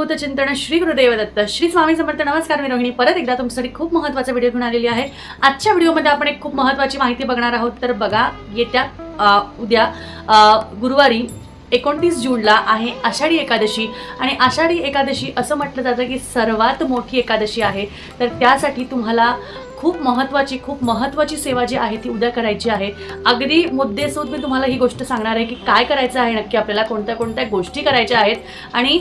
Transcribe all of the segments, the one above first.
अवधूत चिंतन श्री गुरुदेव दत्त श्री स्वामी समर्थ. नमस्कार मी रोहिणी परत एकदा तुमच्यासाठी खूप महत्त्वाचा व्हिडिओ घेऊन आलेली आहे. आजच्या व्हिडिओमध्ये आपण एक खूप महत्त्वाची माहिती बघणार आहोत. तर बघा येत्या उद्या गुरुवारी एकोणतीस जूनला आहे आषाढी एकादशी. आणि आषाढी एकादशी असं म्हटलं जातं की सर्वात मोठी एकादशी आहे. तर त्यासाठी तुम्हाला खूप महत्त्वाची खूप महत्त्वाची सेवा जी आहे ती उद्या करायची आहे. अगदी मुद्देसूद मी तुम्हाला ही गोष्ट सांगणार आहे की काय करायचं आहे नक्की आपल्याला कोणत्या कोणत्या गोष्टी करायच्या आहेत आणि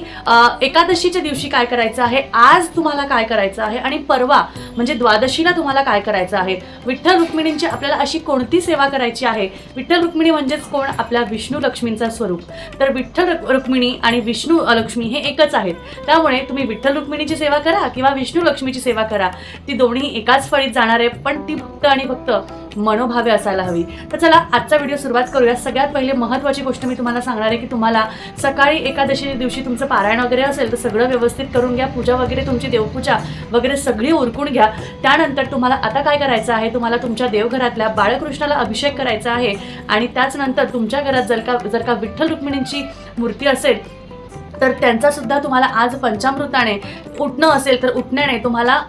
एकादशीच्या दिवशी काय करायचं आहे आज तुम्हाला काय करायचं आहे आणि परवा म्हणजे द्वादशीला तुम्हाला काय करायचं आहे. विठ्ठल रुक्मिणींची आपल्याला अशी कोणती सेवा करायची आहे? विठ्ठल रुक्मिणी म्हणजेच कोण? आपल्या विष्णू लक्ष्मींचा स्वरूप. तर विठ्ठल रुक्मिणी आणि विष्णू लक्ष्मी हे एकच आहेत. त्यामुळे तुम्ही विठ्ठल रुक्मिणीची सेवा करा किंवा विष्णू लक्ष्मीची सेवा करा. ती दोन्ही एकाच फळी फळीत जाणार आहे पण ती फक्त आणि फक्त मनोभावे असायला हवी. तर चला आजचा व्हिडिओ सुरुवात करूया. सगळ्यात पहिले महत्त्वाची गोष्ट मी तुम्हाला सांगणार आहे की तुम्हाला सकाळी एकादशी दिवशी तुमचं पारायण वगैरे असेल तर सगळं व्यवस्थित करून घ्या. पूजा वगैरे तुमची देवपूजा वगैरे सगळी उरकून घ्या. त्यानंतर तुम्हाला आता काय करायचं आहे? तुम्हाला तुमच्या देवघरातल्या बाळकृष्णाला अभिषेक करायचा आहे आणि त्याचनंतर तुमच्या घरात जर का जर का विठ्ठल रुक्मिणींची मूर्ती असेल तर त्यांचा सुद्धा तुम्हाला आज पंचामृताने उठणं असेल तर उठण्याने तुम्हाला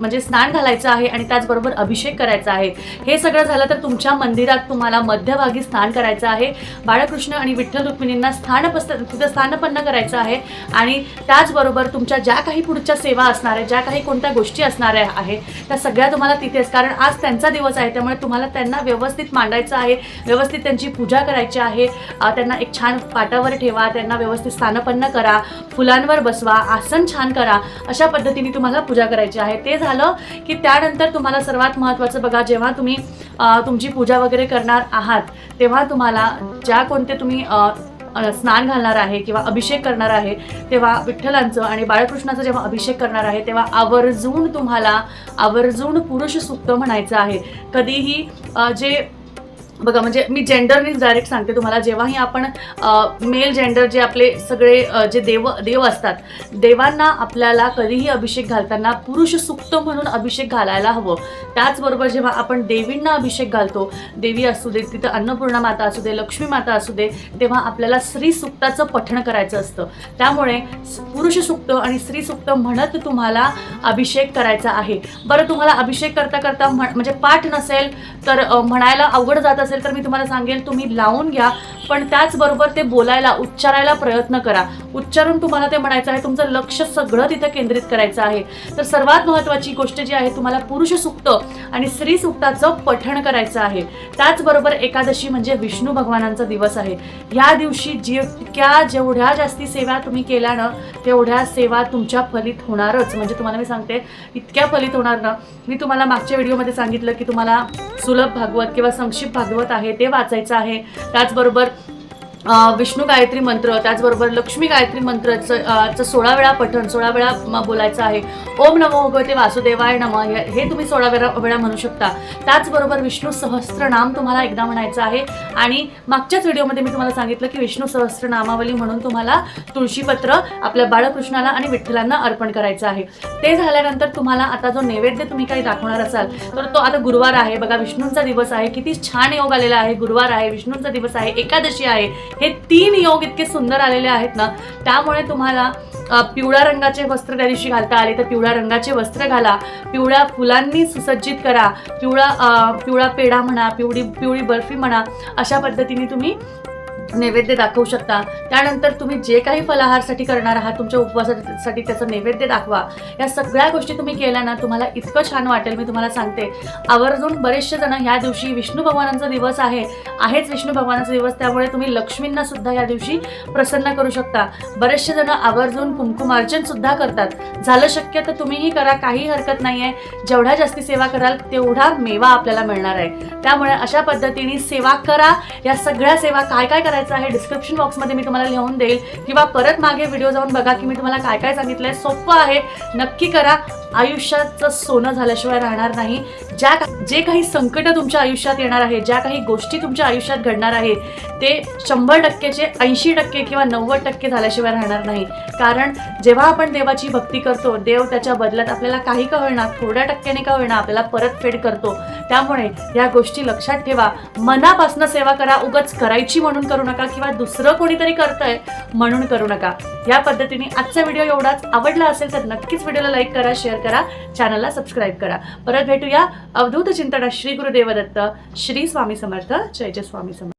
म्हणजे स्नान घालायचं आहे आणि त्याचबरोबर अभिषेक करायचा आहे. हे सगळं झालं तर तुमच्या मंदिरात तुम्हाला मध्यभागी स्नान करायचं आहे. बाळकृष्ण आणि विठ्ठल रुक्मिणींना स्थानपस्त तिथं स्थानपन्न करायचं आहे. आणि त्याचबरोबर तुमच्या ज्या काही पुढच्या सेवा असणार आहे ज्या काही कोणत्या गोष्टी असणाऱ्या आहे त्या सगळ्या तुम्हाला तिथेच कारण आज त्यांचा दिवस आहे त्यामुळे तुम्हाला त्यांना व्यवस्थित मांडायचं आहे. व्यवस्थित त्यांची पूजा करायची आहे. त्यांना एक छान पाटावर ठेवा त्यांना व्यवस्थित स्थानपन्न करा फुलांवर बसवा आसन छान करा अशा पद्धतीने तुम्हाला पूजा करायची आहे. ते झालं की त्यानंतर तुम्हाला सर्वात महत्त्वाचं बघा जेव्हा तुम्ही तुमची पूजा वगैरे करणार आहात तेव्हा तुम्हाला ज्या कोणते तुम्ही स्नान घालणार आहे किंवा अभिषेक करणार आहे तेव्हा विठ्ठलांचं आणि बाळकृष्णाचं जेव्हा अभिषेक करणार आहे तेव्हा आवर्जून तुम्हाला आवर्जून पुरुष सुक्त म्हणायचं आहे. कधीही जे बघा म्हणजे मी जेंडरनीच डायरेक्ट सांगते तुम्हाला. जेव्हाही आपण मेल जेंडर जे आपले सगळे जे देव देव असतात देवांना आपल्याला कधीही अभिषेक घालताना पुरुष सुक्त म्हणून अभिषेक घालायला हवं. त्याचबरोबर जेव्हा आपण देवींना अभिषेक घालतो देवी असू दे तिथं अन्नपूर्णा माता असू दे लक्ष्मी माता असू दे तेव्हा आपल्याला स्त्री सुक्ताचं पठण करायचं असतं. त्यामुळे पुरुष सुक्त आणि स्त्री सुक्त म्हणत तुम्हाला अभिषेक करायचा आहे. बरं तुम्हाला अभिषेक करता करता म्हणजे पाठ नसेल तर म्हणायला अवघड जात असेल तर मी तुम्हाला सांगेल तुम्ही लावून घ्या. पण त्याचबरोबर ते बोलायला उच्चारायला प्रयत्न करा. उच्चारून तुम्हाला ते म्हणायचं आहे तुमचं लक्ष सगळं तिथं केंद्रित करायचं आहे. तर सर्वात महत्त्वाची गोष्ट जी आहे तुम्हाला पुरुष सुक्त आणि स्त्री सुक्ताचं पठण करायचं आहे. त्याचबरोबर एकादशी म्हणजे विष्णू भगवानांचा दिवस आहे. ह्या दिवशी जितक्या जेवढ्या जास्ती सेवा तुम्ही केल्या ना तेवढ्या सेवा तुमच्या फलित होणारच. म्हणजे तुम्हाला मी सांगते इतक्या फलित होणार ना. मी तुम्हाला मागच्या व्हिडिओमध्ये सांगितलं की तुम्हाला सुलभ भागवत किंवा संक्षिप्त भागवत आहे ते वाचायचं आहे. त्याचबरोबर विष्णू गायत्री मंत्र त्याचबरोबर लक्ष्मी गायत्री मंत्राचं चं सोळा वेळा पठण सोळा वेळा बोलायचं आहे. ओम नमो भगवते वासुदेवाय नम. हे तुम्ही सोळा वेळा वेळा म्हणू शकता. त्याचबरोबर विष्णू सहस्त्रनाम तुम्हाला एकदा म्हणायचं आहे. आणि मागच्याच व्हिडिओमध्ये मी तुम्हाला सांगितलं की विष्णू सहस्त्र नामावली म्हणून तुम्हाला तुळशीपत्र आपल्या बाळकृष्णाला आणि विठ्ठलांना अर्पण करायचं आहे. ते झाल्यानंतर तुम्हाला आता जो नैवेद्य तुम्ही काही दाखवणार असाल तर तो आता गुरुवार आहे. बघा विष्णूंचा दिवस आहे. किती छान योग आलेला आहे. गुरुवार आहे विष्णूंचा दिवस आहे एकादशी आहे. हे तीन योग इतके सुंदर आलेले आहेत ना त्यामुळे तुम्हाला पिवळ्या रंगाचे वस्त्र त्या दिवशी घालता आले. तर पिवळ्या रंगाचे वस्त्र घाला. पिवळ्या फुलांनी सुसज्जित करा. पिवळा पिवळा पेढा म्हणा पिवळी पिवळी बर्फी म्हणा अशा पद्धतीने तुम्ही नैवेद्य दाखवू शकता. त्यानंतर तुम्ही जे काही फलाहारसाठी करणार आहात तुमच्या उपवासासाठी त्याचं नैवेद्य दाखवा. या सगळ्या गोष्टी तुम्ही केल्या ना तुम्हाला इतकं छान वाटेल मी तुम्हाला सांगते. आवर्जून बरेचसे जण ह्या दिवशी विष्णू भगवानांचा दिवस आहे आहेच विष्णू भगवानाचा दिवस त्यामुळे तुम्ही लक्ष्मींना सुद्धा या दिवशी प्रसन्न करू शकता. बरेचसे जण आवर्जून कुंकुमार्जन सुद्धा करतात. झालं शक्य तर तुम्हीही करा काही हरकत नाही आहे जेवढ्या जास्ती सेवा कराल तेवढा मेवा आपल्याला मिळणार आहे. त्यामुळे अशा पद्धतीने सेवा करा. या सगळ्या सेवा काय काय करा करायचं आहे डिस्क्रिप्शन बॉक्समध्ये मी तुम्हाला लिहून देईल. किंवा परत मागे व्हिडिओ जाऊन बघा की मी तुम्हाला काय काय सांगितलंय. सोपं आहे. नक्की करा. आयुष्याचं सोनं झाल्याशिवाय राहणार नाही. ज्या जे काही संकट तुमच्या आयुष्यात येणार आहे ज्या काही गोष्टी तुमच्या आयुष्यात घडणार आहे ते शंभर टक्केचे ऐंशी टक्के किंवा नव्वद टक्के झाल्याशिवाय राहणार नाही. कारण जेव्हा आपण देवाची भक्ती करतो देव त्याच्या बदल्यात आपल्याला काही का होईना थोड्या टक्क्याने का होईना आपल्याला परतफेड करतो. त्यामुळे या गोष्टी लक्षात ठेवा. मनापासून सेवा करा उगच करायची म्हणून करू नका किंवा दुसरं कोणीतरी करतंय म्हणून करू नका. या पद्धतीने आजचा व्हिडिओ एवढाच. आवडला असेल तर नक्कीच व्हिडिओला लाईक करा शेअर करा चॅनलला सबस्क्राईब करा. परत भेटूया अवधूत चिंतना श्री गुरुदेव दत्त श्री स्वामी समर्थ जय जय स्वामी समर्थ.